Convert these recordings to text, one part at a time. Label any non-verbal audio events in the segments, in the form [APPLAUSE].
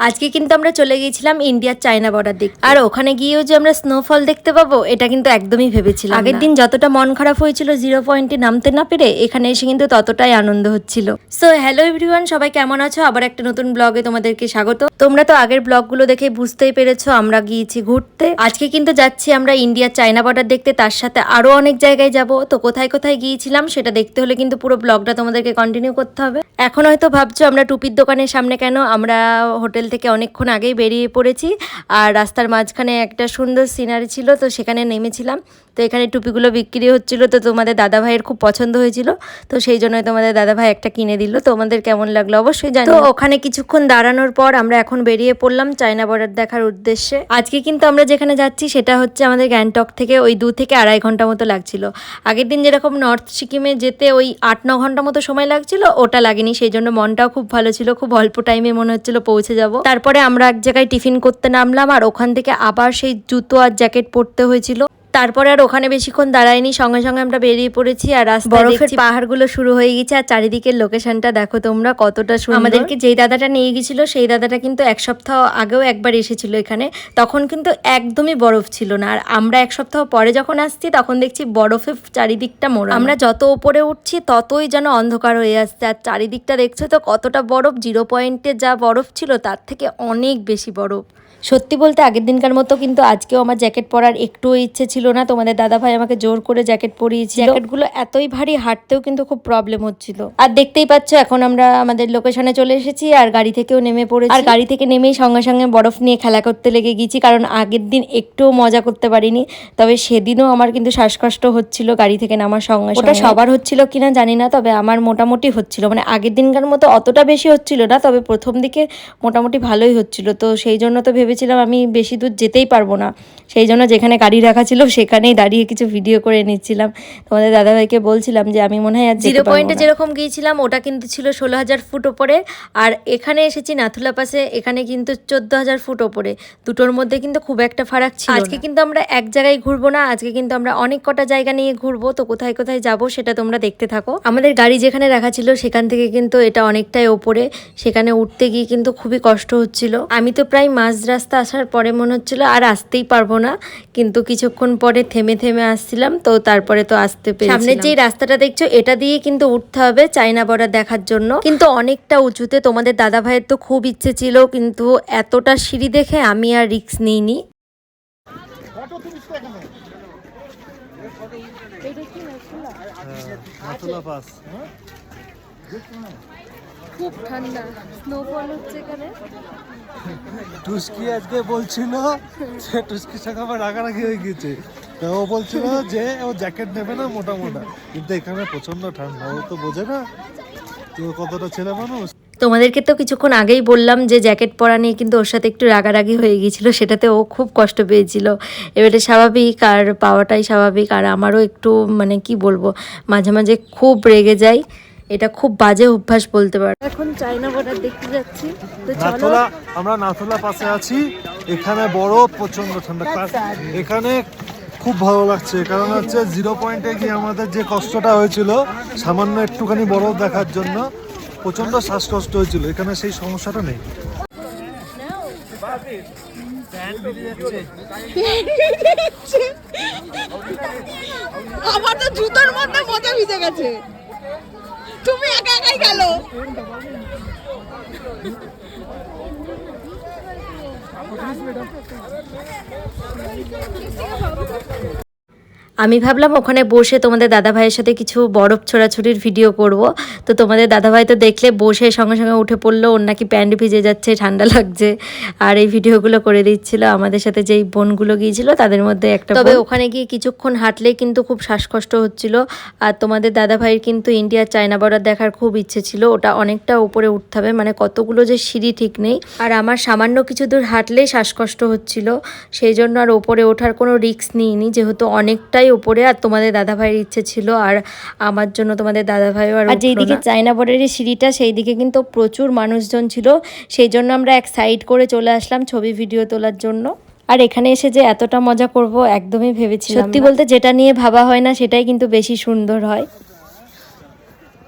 আজকে কিন্তু আমরা চলে গিয়েছিলাম ইন্ডিয়ার চায়না বর্ডার দিক আর ওখানে গিয়েও যে আমরা স্নোফল দেখতে পাবো এটা কিন্তু একদমই ভেবেছিলাম আগের দিন যতটা মন খারাপ হয়েছিল জিরো পয়েন্টে নামতে না পেরে এখানে এসে কিন্তু ততটাই আনন্দ হচ্ছিল। সো হ্যালো এভরিওয়ান সবাই কেমন আছো? আবার একটা নতুন ব্লগে তোমাদেরকে স্বাগত। তোমরা তো আগের ব্লগগুলো দেখে বুঝতেই পেরেছ আমরা গিয়েছি ঘুরতে। আজকে কিন্তু যাচ্ছি আমরা ইন্ডিয়ার চায়না বর্ডার দেখতে তার সাথে আরও অনেক জায়গায় যাব। তো কোথায় কোথায় গিয়েছিলাম সেটা দেখতে হলে কিন্তু পুরো ব্লগটা তোমাদেরকে কন্টিনিউ করতে হবে। এখন হয়তো ভাবছ আমরা টুপির দোকানের সামনে কেন? আমরা হোটেল থেকে অনেকক্ষণ আগেই বেরিয়ে পড়েছি। আর রাস্তার মাঝখানে একটা সুন্দর সিনারি ছিল, তো সেখানে নেমেছিলাম। তো এখানে টুপিগুলো বিক্রি হচ্ছিল তো তোমাদের দাদা ভাইয়ের খুব পছন্দ হয়েছিল তো সেই জন্য তোমাদের দাদা ভাই একটা কিনে দিল। তোমাদের কেমন লাগল অবশ্যই জানি তো ওখানে কিছুক্ষণ দাঁড়ানোর পর আমরা এখন বেরিয়ে পড়লাম চায়না বর্ডার দেখার উদ্দেশ্যে। আজকে কিন্তু আমরা যেখানে যাচ্ছি সেটা হচ্ছে আমাদের গ্যাংটক থেকে ওই দু থেকে আড়াই ঘণ্টা মতো লাগছিল। আগের দিন যেরকম নর্থ সিকিমে যেতে ওই আট ন ঘণ্টা মতো সময় লাগছিল ওটা লাগেনি। সেই জন্য মনটাও খুব ভালো ছিল খুব অল্প টাইমে মনে হচ্ছিল পৌঁছে যাব। তারপরে আমরা এক জায়গায় টিফিন করতে নামলাম আর ওখান থেকে আবার সেই জুতো আর জ্যাকেট পরতে হয়েছিল। তারপরে আর ওখানে বেশিক্ষণ দাঁড়ায়নি সঙ্গে সঙ্গে আমরা বেরিয়ে পড়েছি আর বরফের পাহাড়গুলো শুরু হয়ে গেছে আর চারিদিকের লোকেশনটা দেখো তোমরা কতটা সুন্দর। আমাদেরকে যেই দাদাটা নিয়ে গেছিল সেই দাদাটা কিন্তু এক সপ্তাহ আগেও একবার এসেছিল এখানে। তখন কিন্তু একদমই বরফ ছিল না। আর আমরা এক সপ্তাহ পরে যখন আসছি তখন দেখছি বরফে চারিদিকটা মোড়া। আমরা যত উপরে উঠছি ততই যেন অন্ধকার হয়ে আসছে। আর চারিদিকটা দেখছ তো কতটা বরফ জিরো পয়েন্টে যা বরফ ছিল তার থেকে অনেক বেশি বরফ। সত্যি বলতে আগের দিনকার মতো কিন্তু আজকেও আমার জ্যাকেট পরার একটুও ইচ্ছে ছিল না। তোমাদের দাদা ভাই আমাকে জোর করে জ্যাকেট পরিয়েছিল। জ্যাকেটগুলো এতই ভারী হাঁটতেও কিন্তু খুব প্রবলেম হচ্ছিল। আর দেখতেই পাচ্ছ এখন আমরা আমাদের লোকেশনে চলে এসেছি আর গাড়ি থেকেও নেমে পড়েছি। আর গাড়ি থেকে নেমেই সঙ্গে সঙ্গে বরফ নিয়ে খেলা করতে লেগে গেছি কারণ আগের দিন একটুও মজা করতে পারিনি। তবে সেদিনও আমার কিন্তু শ্বাসকষ্ট হচ্ছিল গাড়ি থেকে নামার সঙ্গে ওটা সবার হচ্ছিল কিনা জানি না তবে আমার মোটামুটি হচ্ছিল। মানে আগের দিনকার মতো অতটা বেশি হচ্ছিল না তবে প্রথম দিকে মোটামুটি ভালোই হচ্ছিল। তো সেই জন্য তো ভেবেছিলাম আমি বেশি দূর যেতেই পারব না। সেই জন্য যেখানে গাড়ি রাখা ছিল সেখানেই দাঁড়িয়ে কিছু ভিডিও করে নিচ্ছিলাম। তোমাদের দাদাভাইকে বলছিলাম যে আমি মনে হয় আর জিরো পয়েন্টে যেরকম গিয়েছিলাম ওটা কিন্তু ছিল ষোলো হাজার ফুট ওপরে। আর এখানে এসেছি নাথুলা পাশে এখানে কিন্তু চোদ্দ হাজার ফুট ওপরে। দুটোর মধ্যে কিন্তু খুব একটা ফারাক ছিল আজকে কিন্তু আমরা এক জায়গায় ঘুরবো না আজকে কিন্তু আমরা অনেক কটা জায়গা নিয়ে ঘুরবো। তো কোথায় কোথায় যাব সেটা তোমরা দেখতে থাকো। আমাদের গাড়ি যেখানে রাখা ছিল সেখান থেকে কিন্তু এটা অনেকটাই ওপরে। সেখানে উঠতে গিয়ে কিন্তু খুবই কষ্ট হচ্ছিল। আমি তো প্রায় মাঝ রাস্তা আসার পরে মনে হচ্ছিল আর আসতেই পারব না। কিন্তু কিছুক্ষণ পরে থেমে থেমে আসছিলাম তো তারপরে তো আসতে পেরে সামনে যে রাস্তাটা দেখছ এটা দিয়ে কিন্তু উঠতে হবে চাইনা বর্ডার দেখার জন্য। কিন্তু অনেকটা উঁচুতে তোমাদের দাদা ভাইয়ের তো খুব ইচ্ছে ছিল কিন্তু এতটা সিঁড়ি দেখে আমি আর রিস্ক নিইনি। নাথুলা পাস খুব ঠান্ডা। স্নোফল হচ্ছে এখানে। টুস্কি আজকে বলছিল যে টুস্কির সঙ্গে আমার রাগারাগি হয়ে গেছে। ও বলছিল যে ও জ্যাকেট নেবে না মোটা মোটা। কিন্তু এখানে প্রচণ্ড ঠান্ডা ও তো বোঝে না তো কতটা ছেলে মানুষ। তোমাদেরকে তো কিছুক্ষণ আগেই বললাম যে জ্যাকেট পরা নিয়ে কিন্তু ওর সাথে একটু রাগারাগি হয়ে গিয়েছিল সেটাতে ও খুব কষ্ট পেয়েছিল। এবারে স্বাভাবিক আর পাওয়াটাই স্বাভাবিক আর আমারও একটু মানে কি বলব মাঝে মাঝে খুব রেগে যাই। এটা খুব বাজে অভ্যাস বলতে পারো। এখন চাইনা বর্ডার দেখতে যাচ্ছি। তো নাথুলা আমরা নাথুলা পাশে আছি। এখানে বড় প্রচণ্ড ঠান্ডা। কার- এখানে খুব ভালো লাগছে। কারণ হচ্ছে জিরো পয়েন্টে গিয়ে আমাদের যে কষ্টটা হয়েছিল সামান্য একটুখানি বরফ দেখার জন্য প্রচণ্ড শ্বাসকষ্ট হয়েছিল। এখানে সেই সমস্যাটা নেই। আমার তো জুতোর মধ্যে মজা ভিজে গেছে। তুমি একা একাই গেল। আমি ভাবলাম ওখানে বসে তোমাদের দাদা ভাইয়ের সাথে কিছু বরফ ছোড়াছুড়ির ভিডিও করব। তো তোমাদের দাদা ভাই তো দেখলে বসে সঙ্গে সঙ্গে উঠে পড়ল ওর নাকি প্যান্ট ভিজে যাচ্ছে ঠান্ডা লাগছে। আর এই ভিডিওগুলো করে দিচ্ছিল আমাদের সাথে যেই বোনগুলো গিয়েছিল তাদের মধ্যে একটা তবে ওখানে গিয়ে কিছুক্ষণ হাঁটলেই কিন্তু খুব শ্বাসকষ্ট হচ্ছিল। আর তোমাদের দাদা ভাইয়ের কিন্তু ইন্ডিয়ার চায়না বর্ডার দেখার খুব ইচ্ছে ছিল ওটা অনেকটা উপরে উঠতে হবে মানে কতগুলো যে সিঁড়ি ঠিক নেই। আর আমার সামান্য কিছু দূর হাঁটলেই শ্বাসকষ্ট হচ্ছিল সেই জন্য আর ওপরে ওঠার কোনো রিস্ক নিইনি যেহেতু অনেকটাই ওপরে আর তোমাদের দাদা ভাইয়ের ইচ্ছে ছিল আর আমার জন্য তোমাদের দাদা ভাইও আর যেইদিকে চায়না বর্ডারের সিঁড়িটা সেই দিকে কিন্তু প্রচুর মানুষজন ছিল। সেই জন্য আমরা এক সাইড করে চলে আসলাম ছবি ভিডিও তোলার জন্য। আর এখানে এসে যে এতটা মজা করব একদমই ভেবেছি সত্যি বলতে যেটা নিয়ে ভাবা হয় না সেটাই কিন্তু বেশি সুন্দর হয়।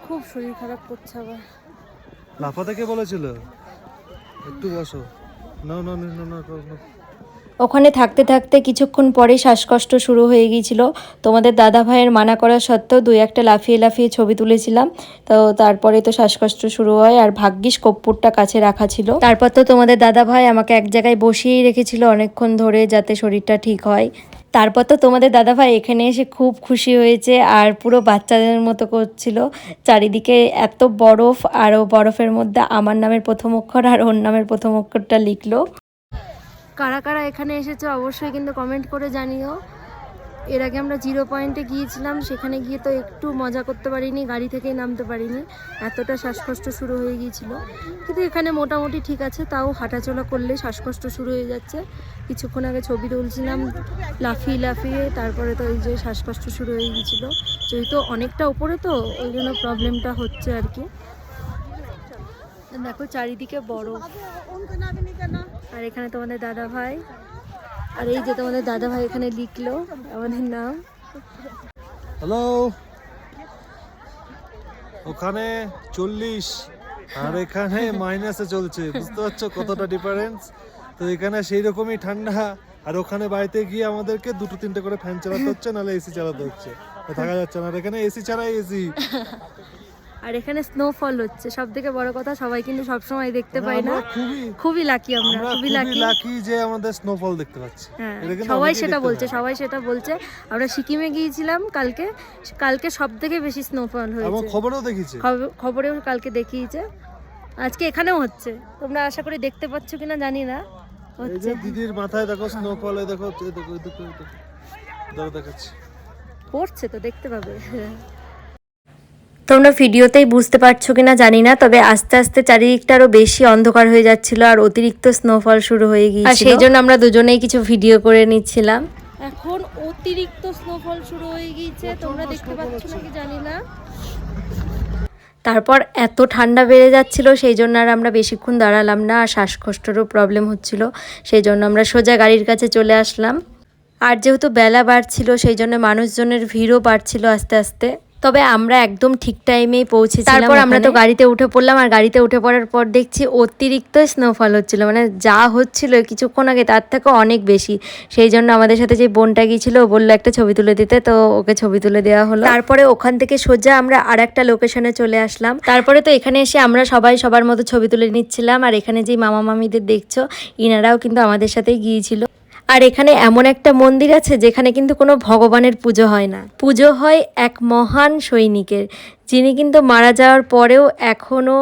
খুব শরীর খারাপ করছে আবার। লাফাতে কে বলেছিল? একটু বসো। No, no, no, no. ওখানে থাকতে থাকতে কিছুক্ষণ পরে শ্বাসকষ্ট শুরু হয়ে গিয়েছিল। তোমাদের দাদা ভাইয়ের মানা করা সত্ত্বেও দুই একটা লাফিয়ে লাফিয়ে ছবি তুলেছিলাম। তো তারপরে তো শ্বাসকষ্ট শুরু হয় আর ভাগ্যিস কপ্পুরটা কাছে রাখা ছিল। তারপর তো তোমাদের দাদা ভাই আমাকে এক জায়গায় বসিয়েই রেখেছিল অনেকক্ষণ ধরে যাতে শরীরটা ঠিক হয়। তারপর তো তোমাদের দাদাভাই এখানে এসে খুব খুশি হয়েছে আর পুরো বাচ্চাদের মতো করছিল। চারিদিকে এত বরফ আর ও বরফের মধ্যে আমার নামের প্রথম অক্ষর আর ওর নামের প্রথম অক্ষরটা লিখলো। কারা কারা এখানে এসেছ অবশ্যই কিন্তু কমেন্ট করে জানিও। এর আগে আমরা জিরো পয়েন্টে গিয়েছিলাম, সেখানে গিয়ে তো একটু মজা করতে পারিনি, গাড়ি থেকেই নামতে পারিনি। এতটা শ্বাসকষ্ট শুরু হয়ে গিয়েছিল। কিন্তু এখানে মোটামুটি ঠিক আছে, তাও হাঁটাচলা করলে শ্বাসকষ্ট শুরু হয়ে যাচ্ছে। কিছুক্ষণ আগে ছবি তুলছিলাম, লাফিয়ে লাফিয়ে, তারপরে তো এই যে শ্বাসকষ্ট শুরু হয়ে গিয়েছিল। যেহেতু অনেকটা উপরে তো, ওই জন্য প্রবলেমটা হচ্ছে আর কি। দেখো চারিদিকে বড় আর এখানে তোমাদের দাদা ভাই। আর এই যে তোমাদের দাদা ভাই এখানে লিখলো আমাদের নাম। হ্যালো। ওখানে চল্লিশ আর এখানে [LAUGHS] মাইনাসে চলছে বুঝতে পারছ কতটা ডিফারেন্স তো এখানে সেই রকমই ঠান্ডা আর ওখানে বাড়িতে গিয়ে আমাদেরকে দুটো তিনটে করে ফ্যান চালাতে হচ্ছে নাহলে এসি চালাতে হচ্ছে। থাকা যাচ্ছে না আর এখানে এসি ছাড়াই এসি আর এখানে স্নোফল হচ্ছে। সব থেকে বড় কথা সবাই কিন্তু সবসময় দেখতে পাই না। খুবই লাকি আমরা খুবই লাকি লাকি যে আমাদের স্নোফল দেখতে পাচ্ছি। হ্যাঁ সবাই সেটা বলছে সবাই সেটা বলছে। আমরা সিকিমে গিয়েছিলাম কালকে কালকে সব থেকে বেশি স্নোফল হয়েছে। খবরেও দেখেছি খব- খবরেও কালকে দেখিয়েছে। আজকে এখানেও হচ্ছে। তোমরা আশা করি দেখতে পাচ্ছ কিনা জানি না। হচ্ছে। দিদির মাথায় দেখো স্নোফল দেখো দেখো দেখো দেখাচ্ছি। পড়ছে তো দেখতে পাবে। তোমরা ভিডিওতেই বুঝতে পারছ কিনা জানি না তবে আস্তে আস্তে চারিদিকটা আরও বেশি অন্ধকার হয়ে যাচ্ছিল আর অতিরিক্ত স্নোফল শুরু হয়ে গিয়েছিল। আর সেই জন্য আমরা দুজনেই কিছু ভিডিও করে নিচ্ছিলাম। এখন অতিরিক্ত স্নোফল শুরু হয়ে গিয়েছে তোমরা দেখতে পাচ্ছ নাকি জানি না। তারপর এত ঠান্ডা বেড়ে যাচ্ছিল সেই জন্য আর আমরা বেশিক্ষণ দাঁড়ালাম না আর শ্বাসকষ্টেরও প্রবলেম হচ্ছিল সেই জন্য আমরা সোজা গাড়ির কাছে চলে আসলাম। আর যেহেতু বেলা বাড়ছিল সেই জন্য মানুষজনের ভিড়ও বাড়ছিল আস্তে আস্তে। তবে আমরা একদম ঠিক টাইমেই পৌঁছেছিলাম তারপর আমরা তো গাড়িতে উঠে পড়লাম আর গাড়িতে উঠে পড়ার পর দেখছি অতিরিক্ত স্নোফল হচ্ছিল। মানে যা হচ্ছিল কিছুক্ষণ আগে তার থেকে অনেক বেশি। সেই জন্য আমাদের সাথে যে বোনটা গিয়েছিল ও বলল একটা ছবি তুলে দিতে। তো ওকে ছবি তুলে দেওয়া হলো। তারপরে ওখান থেকে সোজা আমরা আর একটা লোকেশনে চলে আসলাম। তারপরে তো এখানে এসে আমরা সবাই সবার মতো ছবি তুলে নিচ্ছিলাম আর এখানে যে মামা মামিদের দেখছ ইনারাও কিন্তু আমাদের সাথেই গিয়েছিল। আর এখানে এমন একটা মন্দির আছে যেখানে কিন্তু কোনো ভগবানের পুজো হয় না। পুজো হয় এক মহান সৈনিকের যিনি কিন্তু মারা যাওয়ার পরেও এখনও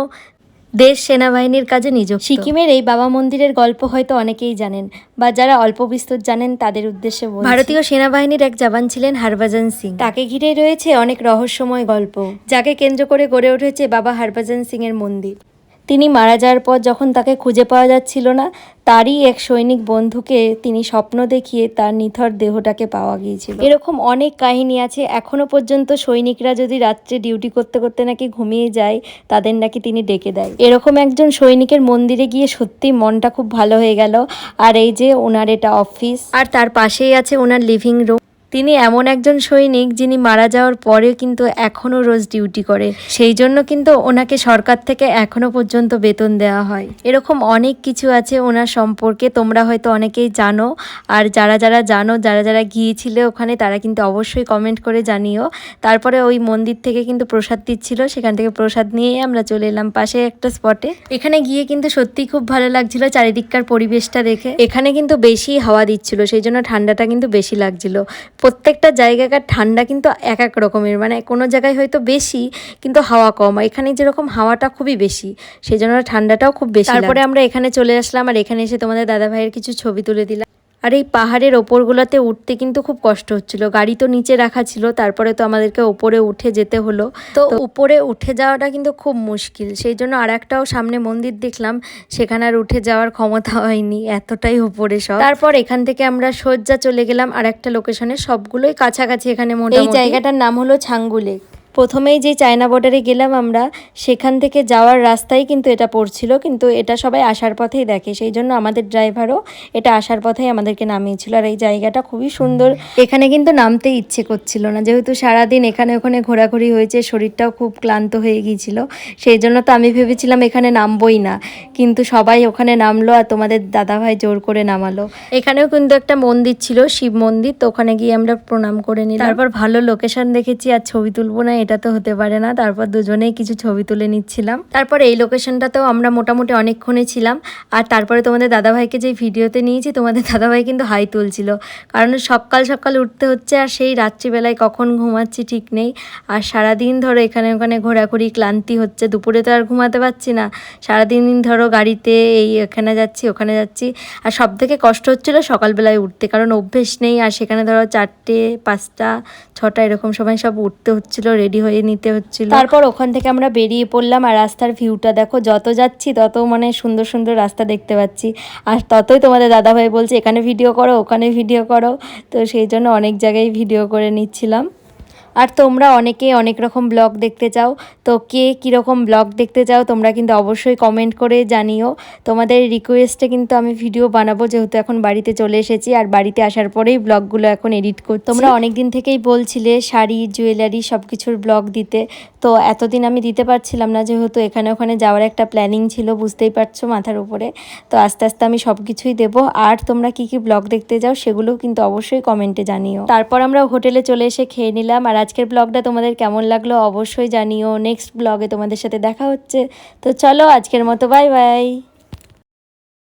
দেশ সেনাবাহিনীর কাজে নিযুক্ত। সিকিমের এই বাবা মন্দিরের গল্প হয়তো অনেকেই জানেন বা যারা অল্প বিস্তর জানেন তাদের উদ্দেশ্যে ভারতীয় সেনাবাহিনীর এক জওয়ান ছিলেন হরভজন সিং। তাকে ঘিরে রয়েছে অনেক রহস্যময় গল্প যাকে কেন্দ্র করে গড়ে উঠেছে বাবা হরভজন সিং এর মন্দির। তিনি মারা যাওয়ার পর যখন তাকে খুঁজে পাওয়া যাচ্ছিল না, তারই এক সৈনিক বন্ধুকে তিনি স্বপ্ন দেখিয়ে তার নিথর দেহটাকে পাওয়া গিয়েছিল। এরকম অনেক কাহিনী আছে। এখনও পর্যন্ত সৈনিকরা যদি রাত্রে ডিউটি করতে করতে নাকি ঘুমিয়ে যায়, তাদের নাকি তিনি ডেকে দেয়। এরকম একজন সৈনিকের মন্দিরে গিয়ে সত্যি মনটা খুব ভালো হয়ে গেল। আর এই যে ওনার এটা অফিস। আর তার পাশেই আছে ওনার লিভিং রুম। তিনি এমন একজন সৈনিক যিনি মারা যাওয়ার পরেও কিন্তু এখনও রোজ ডিউটি করে। সেই জন্য কিন্তু ওনাকে সরকার থেকে এখনও পর্যন্ত বেতন দেওয়া হয়। এরকম অনেক কিছু আছে ওনার সম্পর্কে, তোমরা হয়তো অনেকেই জানো। আর যারা যারা জানো, যারা যারা গিয়েছিলে ওখানে, তারা কিন্তু অবশ্যই কমেন্ট করে জানিও। তারপরে ওই মন্দির থেকে কিন্তু প্রসাদ দিচ্ছিল, সেখান থেকে প্রসাদ নিয়ে আমরা চলে এলাম পাশে একটা স্পটে এখানে গিয়ে কিন্তু সত্যি খুব ভালো লাগছিল চারিদিককার পরিবেশটা দেখে। এখানে কিন্তু বেশি হাওয়া দিচ্ছিল, সেই জন্য ঠান্ডাটা কিন্তু বেশি লাগছিল। প্রত্যেকটা জায়গাকার ঠান্ডা কিন্তু এক এক রকমের মানে কোনো জায়গায় হয়তো বেশি কিন্তু হাওয়া কম। এখানে যেরকম হাওয়াটা খুবই বেশি সেই জন্য ঠান্ডাটাও খুব বেশি তারপরে আমরা এখানে চলে আসলাম আর এখানে এসে তোমাদের দাদা ভাইয়ের কিছু ছবি তুলে দিলাম। আর এই পাহাড়ের ওপরগুলোতে উঠতে কিন্তু খুব কষ্ট হচ্ছিল। গাড়ি তো নিচে রাখা ছিল তারপরে তো আমাদেরকে ওপরে উঠে যেতে হলো। তো উপরে উঠে যাওয়াটা কিন্তু খুব মুশকিল। সেই জন্য আর একটাও সামনে মন্দির দেখলাম সেখানে আর উঠে যাওয়ার ক্ষমতা হয়নি এতটাই উপরে সব। তারপর এখান থেকে আমরা সজ্জা চলে গেলাম আর একটা লোকেশনে সবগুলোই কাছাকাছি এখানে মোটামুটি। এই জায়গাটার নাম হলো ছাঙ্গুলেক প্রথমেই যে চায়না বর্ডারে গেলাম আমরা, সেখান থেকে যাওয়ার রাস্তায় কিন্তু এটা পড়ছিল, কিন্তু এটা সবাই আসার পথেই দেখে। সেই জন্য আমাদের ড্রাইভারও এটা আসার পথেই আমাদেরকে নামিয়েছিল। আর এই জায়গাটা খুবই সুন্দর। এখানে কিন্তু নামতে ইচ্ছে করছিল না। যেহেতু সারাদিন এখানে ওখানে ঘোরাঘুরি হয়েছে, শরীরটাও খুব ক্লান্ত হয়ে গিয়েছিল। সেই জন্য তো আমি ভেবেছিলাম এখানে নামবই না। কিন্তু সবাই ওখানে নামলো আর তোমাদের দাদাভাই জোর করে নামালো। এখানেও কিন্তু একটা মন্দির ছিল, শিব মন্দির। তো ওখানে গিয়ে আমরা প্রণাম করে নিলাম। তারপর ভালো লোকেশন দেখেছি আর ছবি তুলবো না এটা তো হতে পারে না। তারপর দুজনেই কিছু ছবি তুলে নিচ্ছিলাম। তারপর এই লোকেশনটাতেও আমরা মোটামুটি অনেকক্ষণে ছিলাম। আর তারপরে তোমাদের দাদাভাইকে যে ভিডিওতে নিয়েছি, তোমাদের [LAUGHS] দাদাভাই কিন্তু হাই তুলছিল। কারণ সকাল সকাল উঠতে হচ্ছে আর সেই রাত্রিবেলায় কখন ঘুমাচ্ছি ঠিক নেই। আর সারাদিন ধরো এখানে ওখানে ঘোরাঘুরি ক্লান্তি হচ্ছে, দুপুরে তো আর ঘুমাতে পারছি না। সারাদিন ধরো গাড়িতে এই এখানে যাচ্ছি, ওখানে যাচ্ছি। আর সব থেকে কষ্ট হচ্ছিল সকালবেলায় উঠতে, কারণ অভ্যেস নেই। আর সেখানে ধরো চারটে, পাঁচটা, ছটা, এরকম সময় সব উঠতে হচ্ছিল রেডি হয়ে নিতে হচ্ছিল। তারপর ওখান থেকে আমরা বেরিয়ে পড়লাম আর রাস্তার ভিউটা দেখো, যত যাচ্ছি তত মানে সুন্দর সুন্দর রাস্তা দেখতে পাচ্ছি। আর ততই তোমাদের দাদাভাই বলছে, এখানে ভিডিও করো, ওখানে ভিডিও করো। তো সেই জন্য অনেক জায়গায় ভিডিও করে নিচ্ছিলাম। আর তোমরা অনেকে অনেক রকম ব্লগ দেখতে চাও। তো কে কীরকম ব্লগ দেখতে চাও তোমরা কিন্তু অবশ্যই কমেন্ট করে জানিও। তোমাদের রিকোয়েস্টে কিন্তু আমি ভিডিও বানাবো যেহেতু এখন বাড়িতে চলে এসেছি আর বাড়িতে আসার পরেই ব্লগগুলো এখন এডিট করছি তোমরা অনেক দিন থেকেই বলছিলে শাড়ি জুয়েলারি সব কিছুর ব্লগ দিতে। তো এতদিন আমি দিতে পারছিলাম না যেহেতু এখানে ওখানে যাওয়ার একটা প্ল্যানিং ছিল বুঝতেই পারছ মাথার উপরে। তো আস্তে আস্তে আমি সব কিছুই দেবো। আর তোমরা কি কি ব্লগ দেখতে যাও সেগুলোও কিন্তু অবশ্যই কমেন্টে জানিও। তারপর আমরা হোটেলে চলে এসে খেয়ে নিলাম আর আজকের ব্লগটা তোমাদের কেমন লাগল অবশ্যই জানিও। নেক্সট ব্লগে তোমাদের সাথে দেখা হচ্ছে। তো চলো আজকের মতো বাই বাই